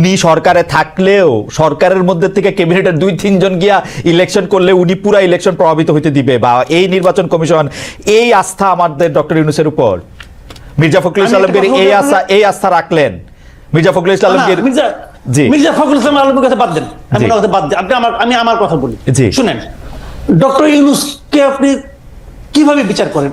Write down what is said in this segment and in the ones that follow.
উনি সরকারে থাকলেও সরকারের মধ্যে থেকে ক্যাবিনেটের দুই তিনজন গিয়া ইলেকশন করলে উনি পুরা ইলেকশন প্রভাবিত হইতে দিবে বা এই নির্বাচন কমিশন এই আস্থা আমাদের ডক্টর ইউনুসের উপর। মির্জা ফখরুল ইসলামকে এই আস্থা এই আস্থা রাখলেন। মির্জা ফখরুল ইসলামকে মির্জা জি। মির্জা ফখরুল ইসলাম আলমের কথা বাদ দেন। আমি কথা বাদ দেন। আপনি আমার আমি আমার কথা বলি। শুনেন ডক্টর ইউনুসকে আপনি কীভাবে বিচার করেন?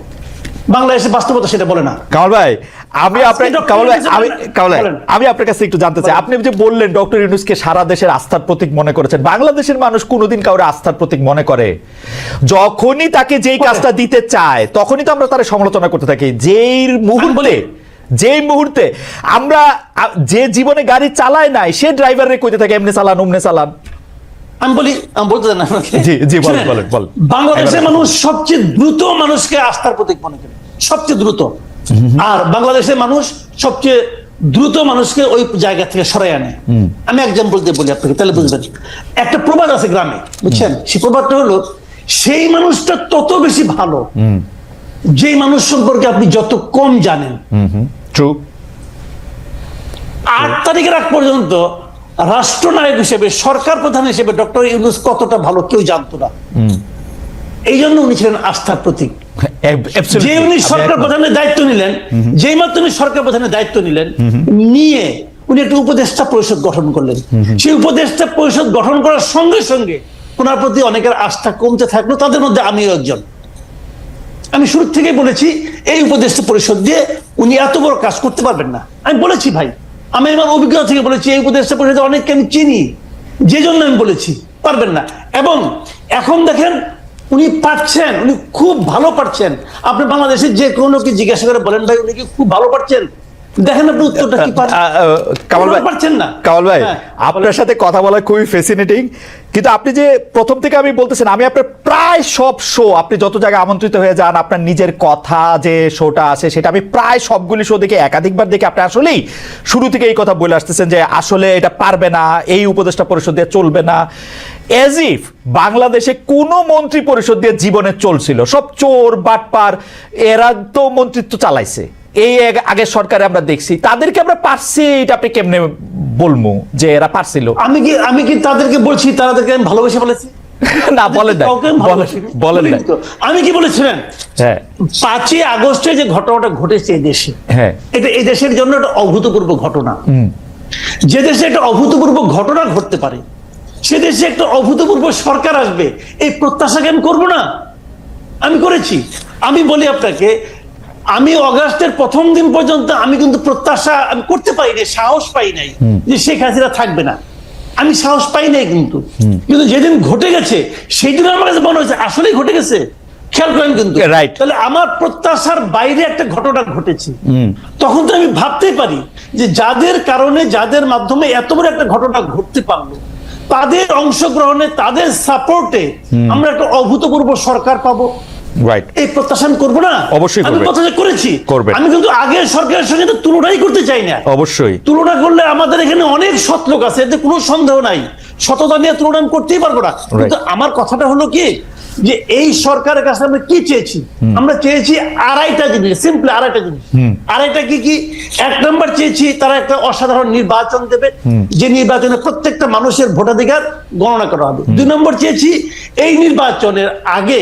বাংলাদেশের বাস্তবতা সেটা বলে না। কামাল ভাই আমি আপনার কামাল ভাই আমি কামাল ভাই আমি আপনার কাছে একটু জানতে চাই। আপনি যে বললেন ডক্টর ইউনুসকে সারা দেশের আস্থার প্রতীক মনে করেছেন বাংলাদেশের মানুষ কোনোদিন কাউরে আস্থার প্রতীক মনে করে। যখনই তাকে যেই কাজটা দিতে চায় তখনই তো আমরা তার সমালোচনা করতে থাকি। যেই মুহূর্তে বলি। যেই মুহূর্তে আমরা যে জীবনে গাড়ি চালায় নাই সে ড্রাইভারে কইতে থাকে এমনি চালান উমনে চালান। আমি বলি আমি বলতে চান জি, জি, বলেন, বলেন, বলেন। বাংলাদেশের মানুষ সবচেয়ে দ্রুত মানুষকে আস্থার প্রতীক মনে করে। সবচেয়ে দ্রুত। আর বাংলাদেশের মানুষ সবচেয়ে দ্রুত মানুষকে ওই জায়গা থেকে সরাই আনে। আমি এক্সাম্পল দিয়ে বলি আপনাকে তাহলে বুঝবেন। একটা প্রবাদ আছে গ্রামে বুঝছেন? সেই প্রবাদটা হলো সেই মানুষটা তত বেশি ভালো যেই মানুষ সম্পর্কে আপনি যত কম জানেন। ট্রু আট তারিখের আগ পর্যন্ত রাষ্ট্রনায়ক হিসেবে সরকার প্রধান হিসেবে ডক্টর ইউনুস কতটা ভালো কেউ জানতো না। এই জন্য উনি ছিলেন আস্থার প্রতীক। যে উনি সরকার প্রধানের দায়িত্ব নিলেন যেই মাত্র উনি সরকার প্রধানের দায়িত্ব নিলেন নিয়ে উনি একটা উপদেষ্টা পরিষদ গঠন করলেন। সেই উপদেষ্টা পরিষদ গঠন করার সঙ্গে সঙ্গে ওনার প্রতি অনেকের আস্থা কমতে থাকল তাদের মধ্যে আমিও একজন। আমি শুরু থেকেই বলেছি এই উপদেষ্টা পরিষদ দিয়ে উনি এত বড় কাজ করতে পারবেন না। আমি বলেছি ভাই আমি আমার অভিজ্ঞতা থেকে বলেছি, এই উপদেষ্টা পরিষদে অনেককে আমি চিনি। যে জন্য আমি বলেছি, পারবেন না। এবং এখন দেখেন, উনি পারছেন, উনি খুব ভালো পারছেন। আপনি বাংলাদেশের যে কোনো কি জিজ্ঞাসা করে বলেন ভাই, উনি কি খুব ভালো পারছেন? দেখেন আপনি উত্তরটা কি কামাল ভাই পারছেন না। কামাল ভাই হ্যাঁ, আপনার সাথে কথা বলা খুবই ফ্যাসিনেটিং কিন্তু আপনি যে প্রথম থেকে আমি বলতেছেন আমি আপনার প্রায় সব শো আপনি যত জায়গায় আমন্ত্রিত হয়ে যান আপনার নিজের কথা যে শোটা আছে সেটা আমি প্রায় সবগুলি শো দেখে একাধিকবার দেখে আপনি আসলেই শুরু থেকে এই কথা বলে আসতেছেন যে আসলে এটা পারবে না এই উপদেষ্টা পরিষদ দিয়ে চলবে না। এজ ইফ বাংলাদেশে কোনো মন্ত্রী পরিষদ দিয়ে জীবনে চলছিল। সব চোর বাটপার এরা তো মন্ত্রিত্ব চালাইছে। এই আগ- আগের সরকারে আমরা দেখছি। তাদেরকে আমরা পারছি এটা আপনি কেমনে বলব যে এরা পারছিল? আমি কি আমি কি তাদেরকে বলছি? তাদেরকে আমি ভালোবেসে বলেছি? না বলেন না কাউকে আমি বলেন আমি কি বলেছিলেন হ্যাঁ। পাঁচই আগস্টে যে ঘটনাটা ঘটেছে এই দেশে হ্যাঁ। এটা এই দেশের জন্য একটা অভূতপূর্ব ঘটনা। যে দেশে একটা অভূতপূর্ব ঘটনা ঘটতে পারে সে দেশে একটা অভূতপূর্ব সরকার আসবে এই প্রত্যাশাকে আমি করব না। আমি করেছি। আমি বলি আপনাকে আমি অগাস্টের প্রথম দিন পর্যন্ত আমি কিন্তু প্রত্যাশা আমি করতে পারি নাই সাহস পাই নাই যে শেখ হাসিনা থাকবে না। আমি সাহস পাই নাই কিন্তু। কিন্তু যেদিন ঘটে গেছে সেই দিন আমার কাছে মনে হয়েছে আসলেই ঘটে গেছে। খেয়াল করেন কিন্তু। Right. তাহলে আমার প্রত্যাশার বাইরে একটা ঘটনা ঘটেছে। তখন তো আমি ভাবতেই পারি যে যাদের কারণে যাদের মাধ্যমে এত বড় একটা ঘটনা ঘটতে পারল তাদের অংশগ্রহণে তাদের সাপোর্টে আমরা একটা অভূতপূর্ব সরকার পাবো। রাইট এই প্রত্যাশা করব না। অবশ্যই আমি করবেন। প্রত্যাশা করেছি। করবেন। আমি কিন্তু আগের সরকারের সঙ্গে তো তুলনাই করতে চাই না। অবশ্যই। তুলনা করলে আমাদের এখানে অনেক সৎ লোক আছে এতে কোনো সন্দেহ নাই। সততা নিয়ে তুলনা আমি করতেই পারব না। কিন্তু আমার কথাটা হলো কি যে এই সরকারের কাছে আমরা কি চেয়েছি? আমরা চেয়েছি আড়াইটা জিনিস সিম্পল আড়াইটা জিনিস। আড়াইটা কি কি? এক নম্বর চেয়েছি তারা একটা অসাধারণ নির্বাচন দেবে। যে নির্বাচনে প্রত্যেকটা মানুষের ভোটাধিকার গণনা করা হবে। দুই নম্বর চেয়েছি এই নির্বাচনের আগে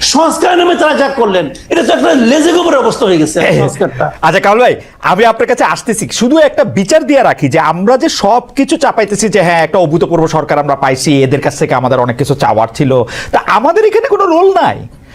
সংস্কার নামে তারা যা করলেন এটা তো একটা লেজে গোবরের অবস্থা হয়ে গেছে সংস্কারটা। আচ্ছা কাল ভাই আমি আপনার কাছে আসতেছি। শুধু একটা বিচার দিয়ে রাখি যে আমরা যে সব কিছু চাপাইতেছি যে হ্যাঁ একটা অভূতপূর্ব সরকার আমরা পাইছি এদের কাছ থেকে আমাদের অনেক কিছু চাওয়ার ছিল তা আমাদের এখানে কোনো রোল নাই।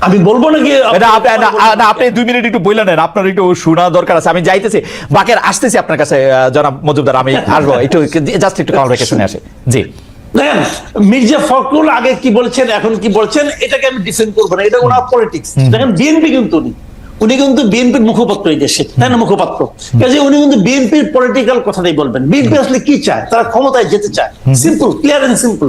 আমি বলব নাকি আপনি দুই মিনিট একটু নেন আপনার একটু শোনা দরকার আছে। আমি যাইতেছি। বাকের আসতেছি আপনার কাছে জনাব মজুমদার আমি আসব। একটু জাস্ট একটু কাউন্ট রেখে শুনে আসি। জি। মির্জা ফখরুল আগে কি বলছেন এখন কি বলছেন এটাকে আমি ডিফেন্ড করব না। এটা ওনার পলিটিক্স দেখেন বিএনপি কিন্তু উনি। উনি কিন্তু বিএনপির মুখপাত্র এই দেশে তাই না মুখপাত্র? কাজে উনি কিন্তু বিএনপির পলিটিক্যাল কথাটাই বলবেন। বিএনপি আসলে কি চায়? তারা ক্ষমতায় যেতে চায়। Simple clear and simple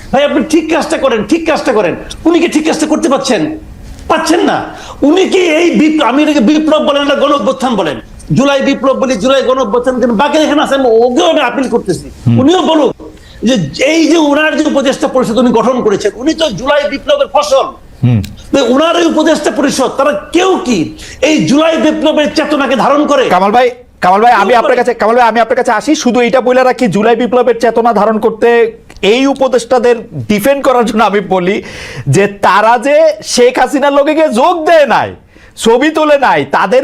ভাই আপনি ঠিক কাজটা করেন ঠিক কাজটা করেন। উনি কি ঠিক কাজটা করতে পারছেন? পাচ্ছেন না। উনি কি এই বিপ্লব আমি এটাকে বিপ্লব বলেন না গণ অভ্যুত্থান বলেন। জুলাই বিপ্লব বলি জুলাই গণ অভ্যুত্থান কিন্তু বাকি এখানে আছে ওকেও আমি আপিল করতেছি। উনিও বলুক যে এই যে ওনার যে উপদেষ্টা পরিষদ উনি গঠন করেছেন উনি তো জুলাই বিপ্লবের ফসল। ওনার এই উপদেষ্টা পরিষদ তারা কেউ কি এই জুলাই বিপ্লবের চেতনাকে ধারণ করে? কামাল ভাই কামাল ভাই আমি আপনার কাছে কামাল ভাই আমি আপনার কাছে আসি শুধু এটা বলে রাখি জুলাই বিপ্লবের চেতনা ধারণ করতে এই উপদেষ্টাদের ডিফেন্ড করার জন্য আমি বলি যে তারা যে শেখ হাসিনার লোকে গিয়ে যোগ দেয় নাই, ছবি তোলে নাই, তাদের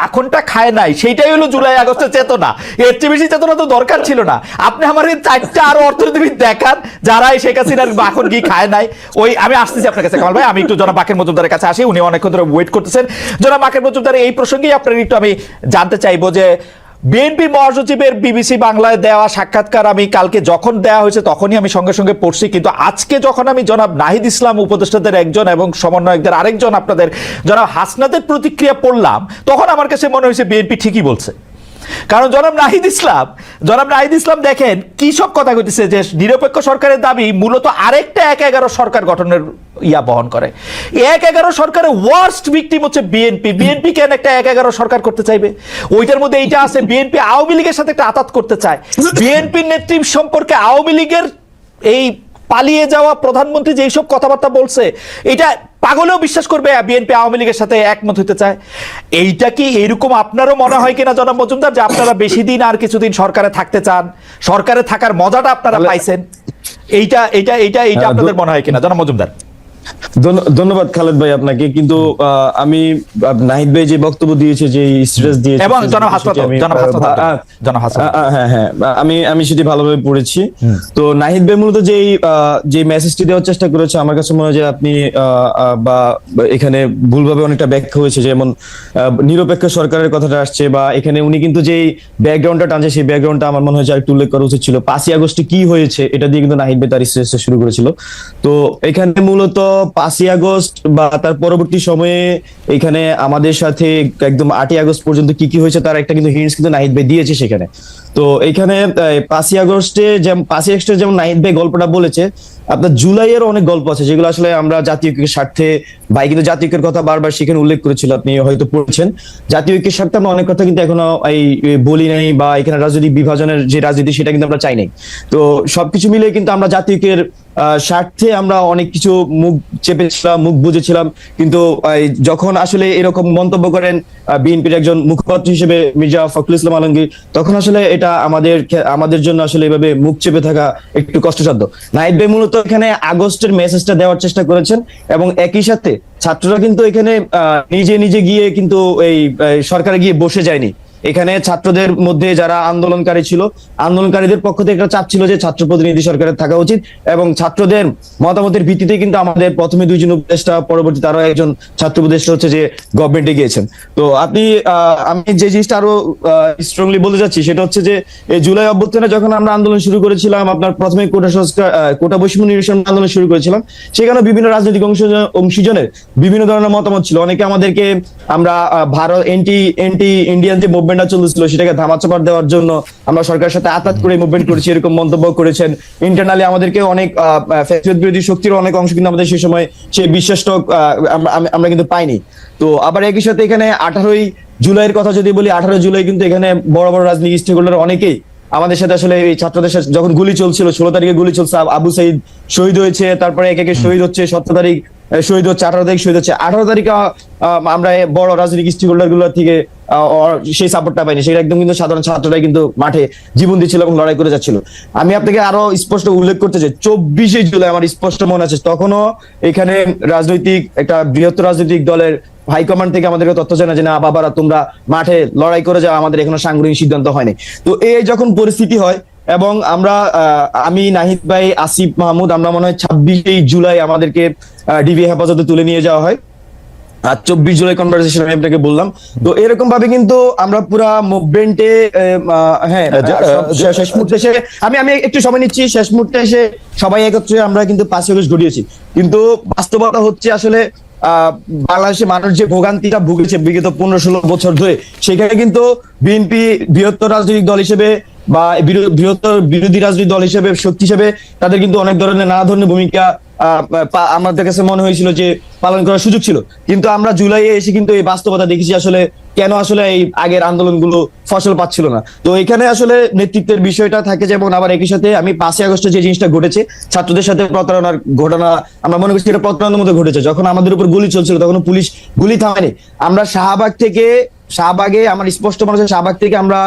মাখনটা খায় নাই, সেইটাই হলো জুলাই আগস্টের চেতনা। এর চেয়ে বেশি চেতনা তো দরকার ছিল না। আপনি আমার এই চারটা আরও অর্থনীতিবিদ দেখান, যারা এই শেখ হাসিনার মাখন কি খায় নাই। ওই, আমি আসতেছি আপনার কাছে, কামাল ভাই। আমি একটু জনাব বাকের মজুমদারের কাছে আসি, উনি অনেকক্ষণ ধরে ওয়েট করতেছেন। জনাব বাকের মজুমদার, এই প্রসঙ্গেই আপনার একটু আমি জানতে চাইব যে বিএনপি মহাসচিবের বিবিসি বাংলায় দেওয়া সাক্ষাৎকার আমি কালকে যখন দেওয়া হয়েছে তখনই আমি সঙ্গে সঙ্গে পড়ছি, কিন্তু আজকে যখন আমি জনাব নাহিদ ইসলাম উপদেষ্টাদের একজন এবং সমন্বয়কদের আরেকজন আপনাদের জনাব হাসনাদের প্রতিক্রিয়া পড়লাম, তখন আমার কাছে মনে হয়েছে বিএনপি ঠিকই বলছে। কারণ জনাব নাহিদ ইসলাম জনাব নাহিদ ইসলাম দেখেন কি সব কথা কইতেছে যে নিরপেক্ষ সরকারের দাবি মূলত আরেকটা এক এগারো সরকার গঠনের ইয়া বহন করে। এক এগারো সরকারের ওয়ার্স্ট ভিকটিম হচ্ছে বিএনপি। বিএনপি কেন একটা এক এগারো সরকার করতে চাইবে? ওইটার মধ্যে এইটা আছে বিএনপি আওয়ামী লীগের সাথে একটা আতাত করতে চায়। বিএনপির নেতৃত্ব সম্পর্কে আওয়ামী লীগের এই পালিয়ে যাওয়া প্রধানমন্ত্রী যে এইসব কথাবার্তা বলছে এটা পাগলেও বিশ্বাস করবে বিএনপি আওয়ামী লীগের সাথে একমত হতে চায়। এইটা কি এরকম আপনারও মনে হয় কিনা জনাব মজুমদার যে আপনারা বেশি দিন আর কিছুদিন সরকারে থাকতে চান? সরকারে থাকার মজাটা আপনারা পাইছেন। এইটা এইটা এইটা এইটা হ্যাঁ, আপনাদের মনে হয় কিনা জনাব মজুমদার? ধন্যবাদ খালেদ ভাই আপনাকে কিন্তু আমি নাহিদ ভাই যে বক্তব্য দিয়েছে যে স্ট্রেস দিয়েছে এবং জনাব হাসপাতাল, জনাব হাসপাতাল। হ্যাঁ হ্যাঁ আমি আমি সেটি ভালোভাবে পড়েছি। তো নাহিদ ভাই মূলত যেই যে মেসেজটি দেওয়ার চেষ্টা করেছে আমার কাছে মনে হয় যে আপনি বা এখানে ভুলভাবে অনেকটা ব্যাখ্যা হয়েছে যেমন নিরপেক্ষ সরকারের কথাটা আসছে বা এখানে উনি কিন্তু যেই ব্যাকগ্রাউন্ডটা টানছে সেই ব্যাকগ্রাউন্ডটা আমার মনে হয় যে একটু উল্লেখ করা উচিত ছিল। পাঁচই আগস্টে কি হয়েছে এটা দিয়ে কিন্তু নাহিদ ভাই তার স্ট্রেসটা শুরু করেছিল। তো এখানে মূলত পাঁচই আগস্ট বা তার পরবর্তী সময়ে এখানে আমাদের সাথে একদম আটই আগস্ট পর্যন্ত কি কি হয়েছে তার একটা কিন্তু হিন্টস কিন্তু নাহিদ ভাই দিয়েছে সেখানে। তো এখানে পাঁচই আগস্টে যেমন পাঁচই আগস্টে যেমন নাহিদ ভাই গল্পটা বলেছে, আপনার জুলাইয়ের অনেক গল্প আছে যেগুলো আসলে আমরা জাতীয় ঐক্যের স্বার্থে, ভাই কিন্তু জাতীয় ঐক্যের কথা বারবার সেখানে উল্লেখ করেছিল, আপনি হয়তো পড়েছেন। জাতীয় ঐক্যের স্বার্থে আমরা অনেক কথা কিন্তু এখনও এই বলি নাই বা এখানে রাজনৈতিক বিভাজনের যে রাজনীতি সেটা কিন্তু আমরা চাই নাই। তো সবকিছু মিলে কিন্তু আমরা জাতীয় ঐক্যের স্বার্থে আমরা অনেক কিছু মুখ চেপেছিলাম, মুখ বুঝেছিলাম কিন্তু যখন আসলে এরকম মন্তব্য করেন বিএনপির একজন মুখপাত্র হিসেবে মির্জা ফখরুল ইসলাম আলমগীর, তখন আসলে এটা আমাদের আমাদের জন্য আসলে এভাবে মুখ চেপে থাকা একটু কষ্টসাধ্য। নাইট ভাই মূলত এখানে আগস্টের মেসেজটা দেওয়ার চেষ্টা করেছেন এবং একই সাথে ছাত্ররা কিন্তু এখানে নিজে নিজে গিয়ে কিন্তু এই সরকারে গিয়ে বসে যায়নি। এখানে ছাত্রদের মধ্যে যারা আন্দোলনকারী ছিল, আন্দোলনকারীদের পক্ষ থেকে একটা চাপ ছিল যে ছাত্র প্রতিনিধি সরকারের থাকা উচিত এবং ছাত্রদের মতামতের ভিত্তিতে কিন্তু আমাদের প্রথমে দুইজন উপদেষ্টা, পরবর্তী তারও একজন ছাত্র উপদেষ্টা হচ্ছে যে গভর্নমেন্টে গিয়েছেন। তো আপনি আমি যে জিনিসটা আরও স্ট্রংলি বলতে চাচ্ছি সেটা হচ্ছে যে জুলাই অভ্যুত্থানে যখন আমরা আন্দোলন শুরু করেছিলাম, আপনার প্রথমে কোটা সংস্কার কোটা বৈষম্য নিরসন আন্দোলন শুরু করেছিলাম সেখানে বিভিন্ন রাজনৈতিক অংশ- অংশীজনের বিভিন্ন ধরনের মতামত ছিল। অনেকে আমাদেরকে আমরা ভারত এন্টি এন্টি ইন্ডিয়ান যে মুভমেন্টটা চলছিল, সেটাকে ধামাচাপা দেওয়ার জন্য আমরা সরকারের সাথে আতাত করে মুভমেন্ট করেছি, এরকম মন্তব্য করেছেন। ইন্টারনালি আমাদেরকে অনেক ফ্যাসিলিটি বিরোধী শক্তির অনেক অংশ কিন্তু আমাদের সেই সময় সেই বিশ্বাসটা আমরা কিন্তু পাইনি। তো আবার একই সাথে এখানে আঠারোই জুলাইয়ের কথা যদি বলি, আঠারো জুলাই কিন্তু এখানে বড় বড় রাজনীতি স্টেক হোল্ডার অনেকেই। আমাদের সাথে আসলে এই ছাত্রদের সাথে যখন গুলি চলছিল, ষোলো তারিখে গুলি চলছে, আবু সাইদ শহীদ হয়েছে, তারপরে একে একে শহীদ হচ্ছে, সতেরো তারিখ শহীদ হচ্ছে, আঠারো তারিখ শহীদ হচ্ছে। আঠারো তারিখে আমরা বড় রাজনৈতিক স্টেক হোল্ডারগুলোর থেকে সেই সাপোর্টটা পাইনি। সেটা একদম কিন্তু সাধারণ ছাত্ররাই কিন্তু মাঠে জীবন দিচ্ছিল এবং লড়াই করে যাচ্ছিল। আমি আপনাকে আরও স্পষ্ট উল্লেখ করতে চাই, চব্বিশে জুলাই আমার স্পষ্ট মনে আছে, তখনও এখানে রাজনৈতিক একটা বৃহত্তর রাজনৈতিক দলের হাইকমান্ড থেকে আমাদেরকে তথ্য জানা যে, না, বাবারা, তোমরা মাঠে লড়াই করে যাও, আমাদের এখনও সাংগঠনিক সিদ্ধান্ত হয়নি। তো এই যখন পরিস্থিতি হয় এবং আমরা আমি, নাহিদ ভাই, আসিফ মাহমুদ, আমরা মনে হয় ছাব্বিশে জুলাই আমাদেরকে ডিবি হেফাজতে তুলে নিয়ে যাওয়া হয়। আর চব্বিশ জুলাই কনভারসেশন আমি আপনাকে বললাম। তো এরকম ভাবে কিন্তু আমরা পুরা মুভমেন্টে হ্যাঁ শেষ- মুহূর্তে এসে আমি আমি একটু সময় নিচ্ছি। শেষ মুহূর্তে এসে সবাই একত্রে আমরা কিন্তু আগস্ট ঘটিয়েছি কিন্তু বাস্তবতা হচ্ছে আসলে আহ, বাংলাদেশের মানুষ যে ভোগান্তিটা ভুগেছে বিগত পনেরো ষোলো বছর ধরে সেখানে কিন্তু বিএনপি বৃহত্তর রাজনৈতিক দল হিসেবে বা বৃহত্তর বিরোধী রাজনৈতিক দল হিসেবে শক্তি হিসেবে তাদের কিন্তু অনেক ধরনের নানা ধরনের ভূমিকা আমাদের কাছে মনে হয়েছিল যে পালন করার সুযোগ ছিল। কিন্তু আমরা জুলাইয়ে এসে কিন্তু এই বাস্তবতা দেখেছি আসলে কেন আসলে এই আগের আন্দোলনগুলো ফসল পাচ্ছিল না। তো এখানে আসলে নেতৃত্বের বিষয়টা থাকে যেমন আবার একই সাথে আমি পাঁচই আগস্টে যে জিনিসটা ঘটেছে, ছাত্রদের সাথে প্রতারণার ঘটনা, আমরা মনে করছি এটা প্রতারণার মধ্যে ঘটেছে। যখন আমাদের উপর গুলি চলছিল তখন পুলিশ গুলি থামায়নি। আমরা শাহবাগ থেকে শাহবাগে আমার স্পষ্ট মনে হচ্ছে শাহবাগ থেকে আমরা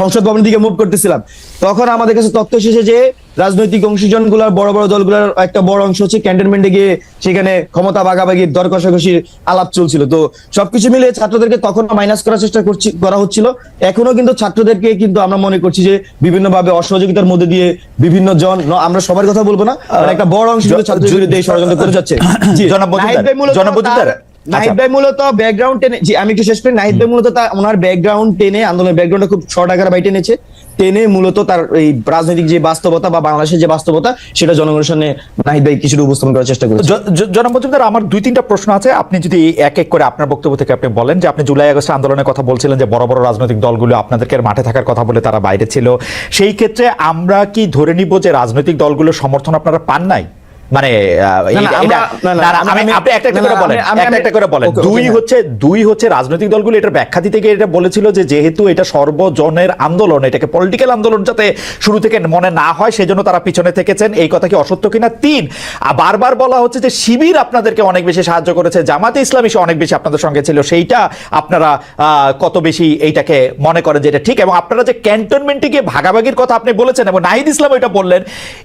সংসদ ভবনের দিকে মুভ করতেছিলাম। তখন আমাদের কাছে তথ্য এসেছে যে রাজনৈতিক অংশীজনগুলার বড় বড় দলগুলোর একটা বড় অংশ হচ্ছে ক্যান্টনমেন্টে গিয়ে সেখানে ক্ষমতা ভাগাভাগির দর কষাকষির আলাপ চলছিল। তো সবকিছু মিলে ছাত্রদেরকে তখন মাইনাস করার চেষ্টা করছি করা হচ্ছিল। এখনও কিন্তু ছাত্রদেরকে কিন্তু আমরা মনে করছি যে বিভিন্ন ভাবে অসহযোগিতার মধ্যে দিয়ে বিভিন্ন জন আমরা সবার কথা বলব না মানে একটা বড় অংশ ছাত্রদের বিরুদ্ধে ষড়যন্ত্র করে যাচ্ছে। জি, জনাব মজুমদার, নাহিদ ভাই মূলত জনাব মজুমদার, তার- নাহিদ ভাই মূলত ব্যাকগ্রাউন্ড টেনে জি আমি একটু শেষ করি। নাহিদ ভাই মূলত তার ওনার ব্যাকগ্রাউন্ড টেনে আন্দোলনের ব্যাকগ্রাউন্ডটা খুব শর্ট আকারে বাই টেনেছে। টেনে মূলত তার এই রাজনৈতিক যে বাস্তবতা বা বাংলাদেশের যে বাস্তবতা সেটা জনগণের সামনে নাহিদ ভাই কিছুটা উপস্থাপন করার চেষ্টা করেছে। জনাব মজুমদার আমার দুই তিনটা প্রশ্ন আছে। আপনি যদি এক এক করে আপনার বক্তব্য থেকে আপনি বলেন যে আপনি জুলাই আগস্ট আন্দোলনের কথা বলছিলেন যে বড় বড় রাজনৈতিক দলগুলো আপনাদেরকে মাঠে থাকার কথা বলে তারা বাইরে ছিল সেই ক্ষেত্রে আমরা কি ধরে নিব যে রাজনৈতিক দলগুলোর সমর্থন আপনারা পান নাই? মানে আপনি একটা একটা করে বলেন একটা একটা করে বলেন দুই। হচ্ছে দুই হচ্ছে রাজনৈতিক দলগুলো এটার ব্যাখ্যা দিতে গিয়ে এটা বলেছিল যে যেহেতু এটা সর্বজনের আন্দোলন এটাকে পলিটিক্যাল আন্দোলন যাতে শুরু থেকে মনে না হয় সেজন্য তারা পিছনে থেকেছেন। এই কথা কি অসত্য কিনা? তিন বারবার বলা হচ্ছে যে শিবির আপনাদেরকে অনেক বেশি সাহায্য করেছে জামাতে ইসলামী অনেক বেশি আপনাদের সঙ্গে ছিল। সেইটা আপনারা আহ, কত বেশি এইটাকে মনে করেন যে এটা ঠিক এবং আপনারা যে ক্যান্টনমেন্টে গিয়ে ভাগাভাগির কথা আপনি বলেছেন এবং নাহিদ ইসলাম এটা বললেন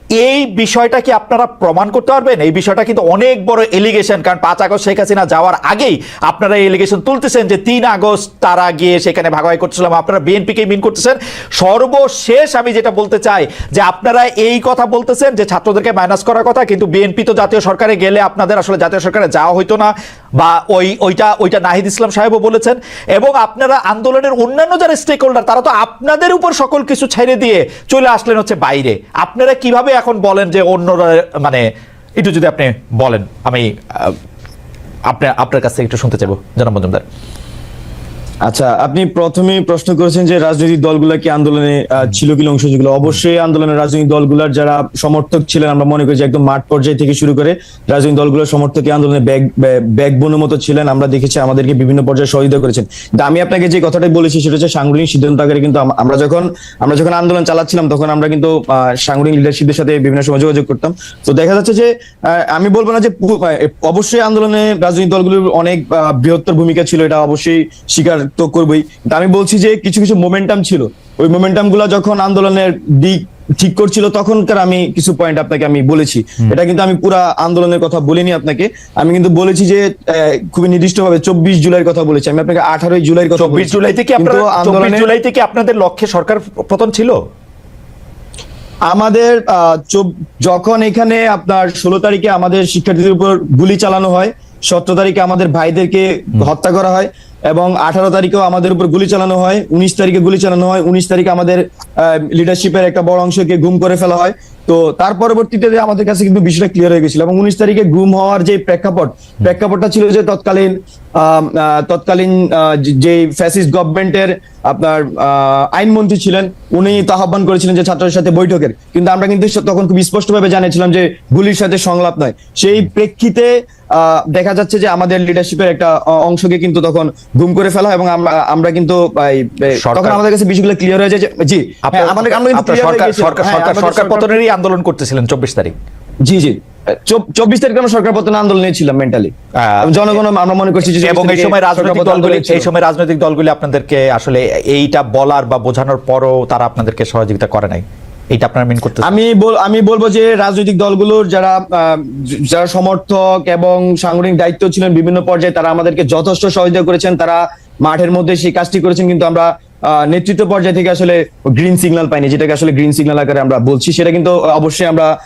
এই বিষয়টা কি আপনারা প্রমাণ করতে পারবেন। এই বিষয়টা কিন্তু অনেক বড় এলিগেশন কারণ পাঁচ আগস্ট শেখ হাসিনা যাওয়ার আগেই আপনারা এই এলিগেশন তুলতেছেন যে তিন আগস্ট তারা গিয়ে সেখানে ভাগাভাগি করছিলাম আপনারা বিএনপিকে মিন করতেছেন। সর্বশেষ আমি যেটা বলতে চাই যে আপনারা এই কথা বলতেছেন যে ছাত্রদেরকে মাইনাস করার কথা, কিন্তু বিএনপি তো জাতীয় সরকারে গেলে আপনাদের আসলে জাতীয় সরকারে যাওয়া হইতো না। বা ওই, ওইটা ওইটা নাহিদ ইসলাম সাহেবও বলেছেন। এবং আপনারা আন্দোলনের অন্যান্য যারা স্টেক হোল্ডার তারা তো আপনাদের উপর সকল কিছু ছেড়ে দিয়ে চলে আসলেন হচ্ছে বাইরে। আপনারা কীভাবে এখন বলেন যে অন্যরা মানে একটু যদি আপনি বলেন, আমি আপনার আপনার কাছ থেকে একটু শুনতে চাইব। জনাব মজুমদার। আচ্ছা আপনি প্রথমে প্রশ্ন করেছেন যে রাজনৈতিক দলগুলা কি আন্দোলনে ছিল কি অংশ ছিল অবশ্যই আন্দোলনের রাজনৈতিক দলগুলোর যারা সমর্থক ছিলেন, আমরা মনে করি যে একদম মাঠ পর্যায়ে থেকে শুরু করে রাজনৈতিক দলগুলোর সমর্থক আন্দোলনে ব্যাগ ব্যাগ বোনের মতো ছিলেন, আমরা দেখেছি আমাদেরকে বিভিন্ন পর্যায়ে সহযোগিতা করেছেন। আমি আপনাকে যে কথাটা বলেছি সেটা হচ্ছে সাংগঠনিক সিদ্ধান্ত আকারে কিন্তু আমরা যখন আমরা যখন আন্দোলন চালাচ্ছিলাম, তখন আমরা কিন্তু সাংগঠনিক লিডারশিপের সাথে বিভিন্ন সময় যোগাযোগ করতাম। তো দেখা যাচ্ছে যে আমি বলব না যে অবশ্যই আন্দোলনে রাজনৈতিক দলগুলোর অনেক বৃহত্তর ভূমিকা ছিল, এটা অবশ্যই স্বীকার তো করবোই। আমি বলছি যে কিছু কিছু মোমেন্টাম ছিল। ওই মোমেন্টামগুলা যখন আন্দোলনের দিক ঠিক করছিল তখনকার আমি কিছু পয়েন্ট আপনাকে আমি বলেছি। এটা কিন্তু আমি পুরা আন্দোলনের কথা বলিনি আপনাকে। আমি কিন্তু বলেছি যে আহ, নির্দিষ্ট ভাবে চব্বিশ জুলাইয়ের কথা বলেছি। আমি আপনাকে আঠারোই জুলাইয়ের কথা চব্বিশ জুলাই থেকে আন্দোলনে জুলাই থেকে আপনাদের লক্ষ্যে সরকার পতন ছিল? আমাদের আহ, যখন এখানে আপনার ষোলো তারিখে আমাদের শিক্ষার্থীদের উপর গুলি চালানো হয় সতেরো তারিখে আমাদের ভাইদেরকে হত্যা করা হয় এবং আঠারো তারিখেও আমাদের উপর গুলি চালানো হয়, উনিশ তারিখে গুলি চালানো হয়, উনিশ তারিখে আমাদের লিডারশিপের একটা বড় অংশকে গুম করে ফেলা হয়। তো তার পরবর্তীতে যে আমাদের কাছে কিন্তু বিষয়টা ক্লিয়ার হয়ে গেছিল এবং উনিশ তারিখে গুম হওয়ার যে প্রেক্ষাপট প্রেক্ষাপটটা ছিল যে তৎকালীন তৎকালীন যে- ফ্যাসিস্ট গভর্নমেন্টের আপনার আইনমন্ত্রী ছিলেন উনি তো আহ্বান করেছিলেন যে ছাত্রদের সাথে বৈঠকের। কিন্তু আমরা কিন্তু তখন খুব স্পষ্টভাবে জানিয়েছিলাম যে গুলির সাথে সংলাপ নয়। সেই প্রেক্ষিতে আহ, দেখা যাচ্ছে যে আমাদের লিডারশিপের একটা অংশকে কিন্তু তখন গুম করে ফেলা হয় এবং আমরা আমরা কিন্তু তখন আমাদের কাছে বিষয়গুলো ক্লিয়ার হয়ে যায় জি আমাদের আমরা কিন্তু আপনার clear সরকার সরকার সরকার সরকার পতনেরই আন্দোলন করতেছিলেন চব্বিশ তারিখ। জি জি। চব্বিশ তারিখে আমরা সরকার পতন আন্দোলনে ছিলাম মেন্টালি জনগণ আমরা মনে করছি এবং এই সময় রাজনৈতিক দলগুলি এই সময় রাজনৈতিক দলগুলি আপনাদেরকে আসলে এইটা বলার বা বোঝানোর পরও তারা আপনাদেরকে সহযোগিতা করে নাই। এটা আপনারা মিন করতে আমি আমি বলব যে রাজনৈতিক দলগুলোর যারা যারা সমর্থক এবং সাংগঠনিক দায়িত্ব ছিলেন বিভিন্ন পর্যায়ে তারা আমাদেরকে যথেষ্ট সহযোগিতা করেছেন। তারা মাঠের মধ্যে সেই কাজটি করেছেন কিন্তু আমরা নেতৃত্ব পর্যায়ে থেকে আসলে গ্রিন সিগন্যাল পাইনি যেটাকে আসলে গ্রিন সিগন্যাল আকারে আমরা বলছি সেটা কিন্তু অবশ্যই আমরা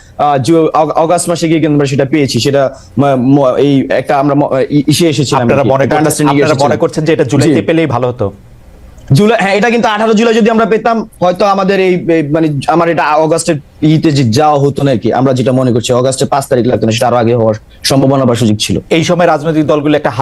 অগাস্ট মাসে গিয়ে কিন্তু আমরা সেটা পেয়েছি সেটা এই একটা আমরা ইসে এসেছিলাম আপনারা মনে করছেন যে এটা জুলাইতে পেলেই ভালো হতো? জুলাই হ্যাঁ এটা কিন্তু আঠারো জুলাই যদি আমরা পেতাম হয়তো আমাদের এই মানে আমার এটা অগাস্টের ইতে যে যাওয়া হতো না কি আমরা যেটা মনে করছি অগাস্টের পাঁচ তারিখ লাগতো না সেটা আরও আগে হওয়ার সম্ভাবনা বা সুযোগ ছিল। এই সময় রাজনৈতিক দলগুলো একটা